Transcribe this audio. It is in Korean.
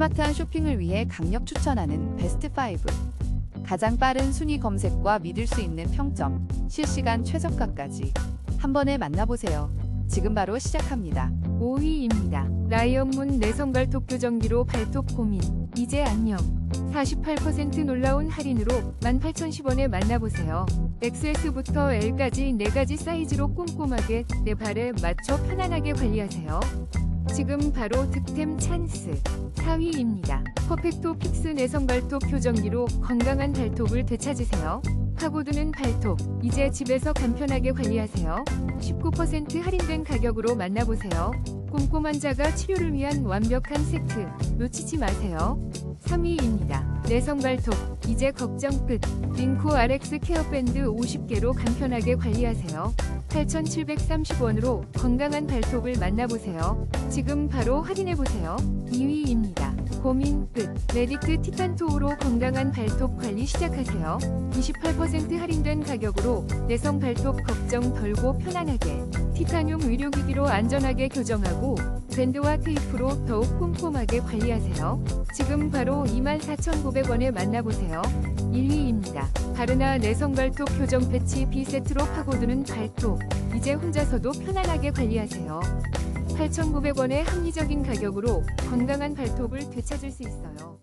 스마트한 쇼핑을 위해 강력 추천하는 베스트 5. 가장 빠른 순위 검색과 믿을 수 있는 평점, 실시간 최저가까지 한 번에 만나보세요. 지금 바로 시작합니다. 5위입니다. 라이언문 내성 발톱 교정기로 발톱 고민. 이제 안녕. 48% 놀라운 할인으로 18,010원에 만나보세요. XS부터 L까지 4가지 사이즈로 꼼꼼하게 내 발에 맞춰 편안하게 관리하세요. 지금 바로 득템 찬스. 4위입니다. 퍼펙토 픽스 내성 발톱 교정기로 건강한 발톱을 되찾으세요. 파고드는 발톱. 이제 집에서 간편하게 관리하세요. 19% 할인된 가격으로 만나보세요. 꼼꼼한 자가 치료를 위한 완벽한 세트. 놓치지 마세요. 3위입니다. 내성 발톱. 이제 걱정 끝. 링코 RX 케어밴드 50개로 간편하게 관리하세요. 8,730원으로 건강한 발톱을 만나보세요. 지금 바로 확인해보세요. 2위입니다. 고민 끝. 메디트 티탄토우로 건강한 발톱 관리 시작하세요. 28% 할인된 가격으로 내성 발톱 걱정 덜고 편안하게. 티타늄 의료기기로 안전하게 교정하고 밴드와 테이프로 더욱 꼼꼼하게 관리하세요. 지금 바로 24,900원에 만나보세요. 1위입니다. 바르나 내성 발톱 교정 패치 B세트로 파고드는 발톱. 이제 혼자서도 편안하게 관리하세요. 8,900원의 합리적인 가격으로 건강한 발톱을 되찾을 수 있어요.